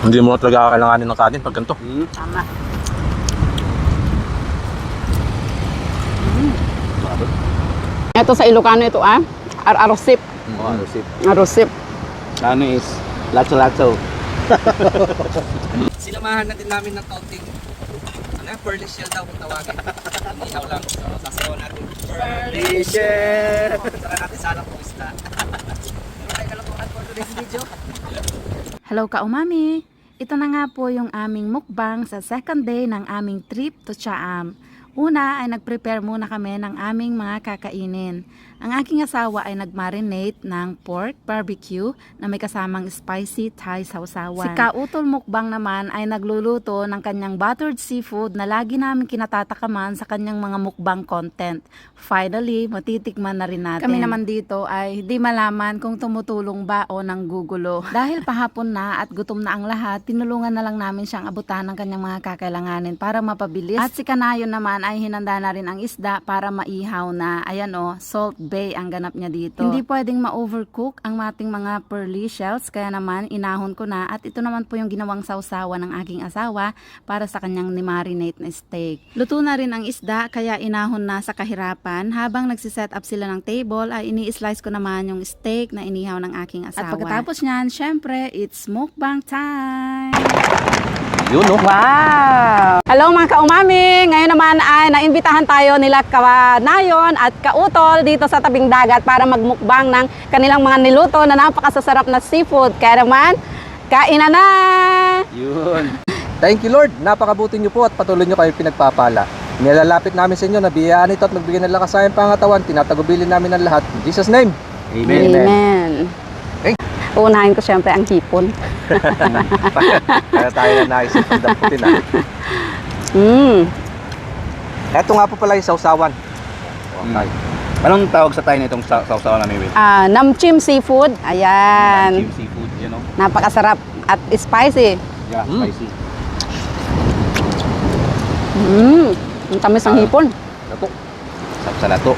Hindi mo talaga kailanganin ng kanin pag ganito. Hmm. Tama. Grabe. Ito sa Ilocano ito ah. Ar-arosip. Oh, ano sip. Arosip. Ano is, latso-latso. Sinamahan na din namin ng kaunting ano, pearly shell daw kung tawagin. Inihaw lang. So, sasayaw natin. Pearly shell! Tara natin sana kung isda. Ano tayo kalokohan for today's video? Hello ka umami! Ito na nga po yung aming mukbang sa second day ng aming trip to Chaam. Una ay nag-prepare muna kami ng aming mga kakainin. Ang aking asawa ay nag-marinate ng pork barbecue na may kasamang spicy Thai sausawan. Si Kautol Mukbang naman ay nagluluto ng kanyang buttered seafood na lagi namin kinatatakaman sa kanyang mga mukbang content. Finally, matitikman na rin natin. Kami naman dito ay di malaman kung tumutulong ba o nang gugulo. Dahil pahapon na at gutom na ang lahat, tinulungan na lang namin siyang abutan ng kanyang mga kakailanganin para mapabilis. At si Kanayon naman ay hinanda na rin ang isda para maihaw na. Ayan o, Salt Bay ang ganap niya dito. Hindi pwedeng ma-overcook ang mating mga pearly shells, kaya naman inahon ko na at ito naman po yung ginawang sausawa ng aking asawa para sa kanyang ni-marinate na steak. Luto na rin ang isda, kaya inahon na sa kahirapan. Habang nagsiset up sila ng table, ay ini-slice ko naman yung steak na inihaw ng aking asawa. At pagkatapos niyan, syempre, it's mukbang time! Yun, no? Wow! Hello mga kaumami! Ngayon naman ay naimbitahan tayo nila Kanayon at Kautol dito sa tabing dagat para magmukbang ng kanilang mga niluto na napakasasarap na seafood. Kaya naman, kainan na! Yun. Thank you Lord, napakabuti niyo po at patuloy niyo kayo pinagpapala. Nilalapit namin sa inyo na biyayaan ito at magbigay ng lakas sa aming pangatawan. Tinatagubilin namin ang lahat. In Jesus name. Amen. Amen. Thank- Unahin ko syempre ang hipon. Kaya tayo na naisip ang damputin ah. Mm. Ito nga po pala yung sausawan. Okay. Anong tawag sa tayo nitong sa- sausawan na may wait? Ah, namchim seafood. Ayan. Chim seafood, you know? Napakasarap at spicy. Yeah, Mm. spicy. Mm. Ang tamis ng Ah. hipon. Ito. Sarap sa lato.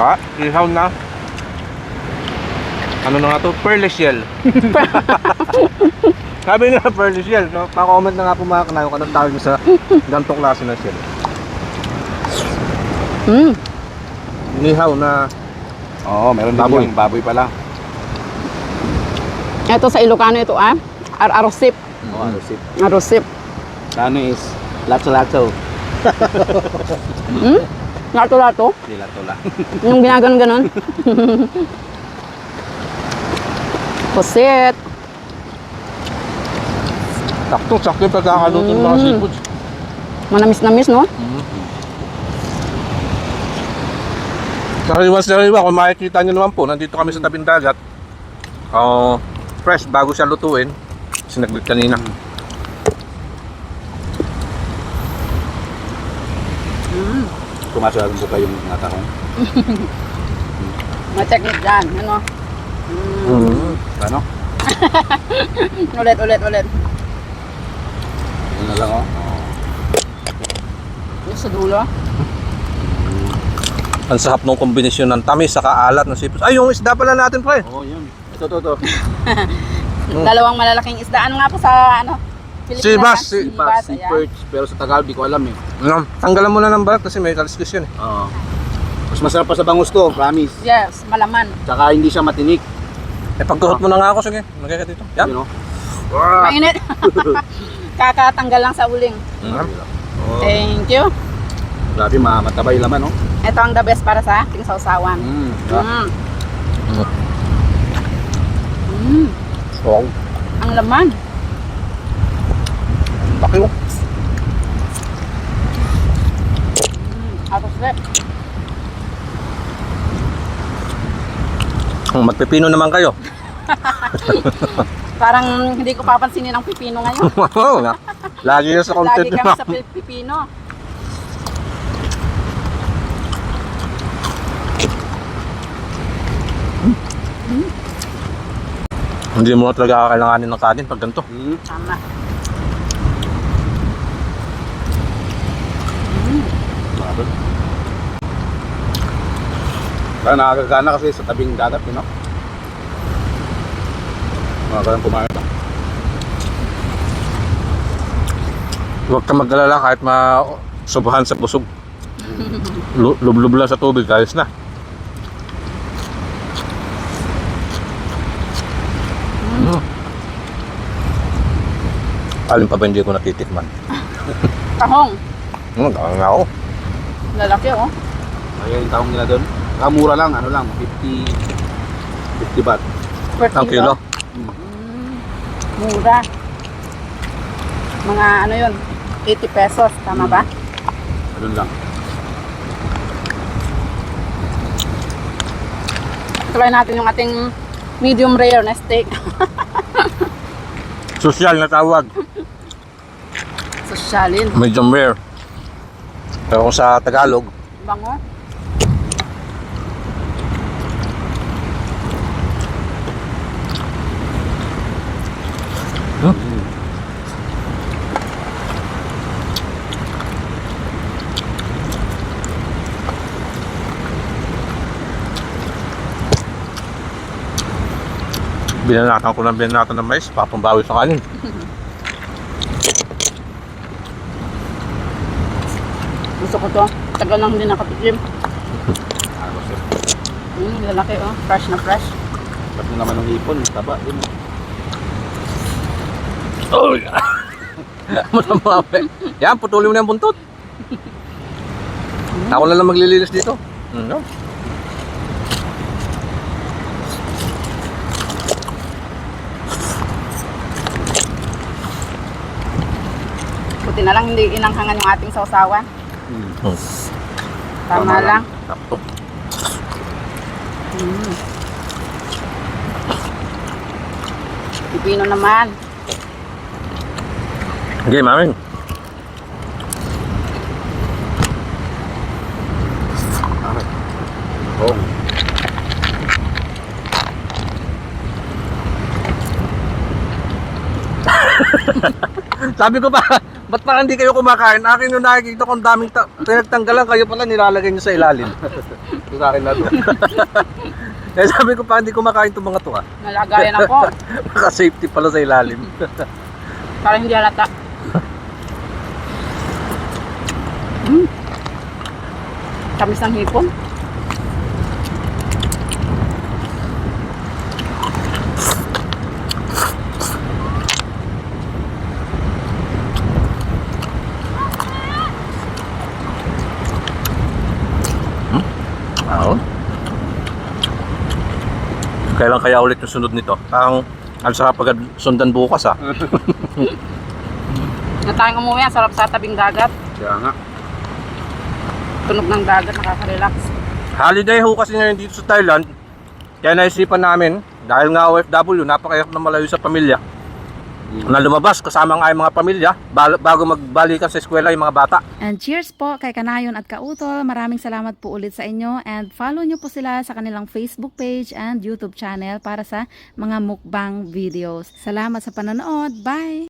Ha? Ihaw na. Ano na nga to? Pearly shell. Sabi nila pearly shell. No? Pa-comment na nga po mga kanayo kung anong tawag sa ganitong klase ng shell. Mm. Inihaw na Oo, meron din Baboy. yung baboy pala. Ito sa Ilocano ito ah. Ar-arosip. Oo, ano sip. Arosip. Ano is, latso-latso. Mm. Lato-lato. Hindi lato lang. Yung ginaganon-ganon. Pusit. sakto, sakto yung pagkakaluto ng mga Mm. seafoods. Manamis-namis, no? Sariwa-sariwa, kung makikita nyo naman po, nandito kami sa tabing dagat. Oh, fresh bago siya lutuin. Sinaglit kanina. Kumasya po kayong natahong. Ma-check it dyan. Ano? Mm. Ano? Ulit, ulit, ulit. Yun na lang, oh. Yung sa dulo. Ang sarap ng kombinasyon ng tamis sa kaalat ng seafoods. Ay, yung isda pala natin, pre. Oo, yun. Ito, ito, ito. Mm. Dalawang malalaking isda. Ano nga po sa, ano? Sibas, Pilipinas? sibas, Si ayan. perch, pero sa Tagalog, di ko alam eh. Ano, tanggalan mo na ng balat kasi may kaliskis yun eh. Oo. Mas masarap pa sa bangus to, promise. Yes, malaman. Tsaka hindi siya matinik. Eh, pagkuhot mo na nga ako, sige. Magkaya ka dito. Yan. You know? Mainit. Kakatanggal lang sa uling. Mm. Oo. Thank you. Grabe, ma- matabay laman, oh. Ito ang the best para sa ating sausawan. Mm. Mm. Mm. Mm. Wow. Ang laman. Laki oh. Atos rep. Kung magpipino naman kayo. Parang hindi ko papansinin ang pipino ngayon. Lagi yun sa content Lagi kami sa pi- pipino. Hindi mo na talaga kailanganin ng kanin pag ganito. Mm. Tama. Grabe. Parang nakakagana kasi sa tabing dagat, you know? Mga kayang kumain. Huwag ka mag-alala kahit ma-sobrahan sa busog. Lu- Lublub lang sa tubig, ayos na. Mm. Alin pa ba hindi ko natitikman? Tahong. Hmm, nga ako. Lalaki oh. Ayun, yung taong nila doon. Kamura lang, ano lang, 50 50 baht. Per Ang kilo. Mura. Mga ano yun, 80 pesos. Tama ba? Ganun lang. Try natin yung ating medium rare na steak. Social na tawag. Sosyalin. Medium rare. Pero kung sa Tagalog, Bango. binanatan ko ng binanatan ng mais, papambawi sa kanin. Gusto ko to. Tagal nang hindi nakatikim. Mm, lalaki oh. Fresh na fresh. Pati naman ng hipon, taba din. Uy! Masama pa. Yan, putulin mo na yung buntot. Ako na lang maglilinis dito. Ano? Buti na lang hindi inanghangan yung ating sausawan. Hmm. Hmm. Tama, Tama lang. Sakto. Mm. Pipino naman. Okay, mamin. Oo. Sabi ko pa, ba't parang hindi kayo kumakain? Akin yung nakikita kong daming ta- pinagtanggalan kayo pala nilalagay nyo sa ilalim. Ito sa akin na to. Kaya sabi ko pa hindi kumakain itong mga to ah. Nalagayan ako. Naka-safety pala sa ilalim. para hindi halata. Mm. Tamis ng hipon. Kailan kaya ulit yung sunod nito? Parang ang sarap agad sundan bukas ah. Na tayong umuwi, ang sarap sa tabing dagat. Kaya nga. Tunog ng dagat, nakaka-relax. Holiday ho kasi ngayon dito sa Thailand. Kaya naisipan namin, dahil nga OFW, napakahirap na malayo sa pamilya, na lumabas kasama yung mga pamilya bago magbalikan sa eskwela yung mga bata. And cheers po kay Kanayon at Kautol. Maraming salamat po ulit sa inyo and follow nyo po sila sa kanilang Facebook page and YouTube channel para sa mga mukbang videos. Salamat sa panonood. Bye!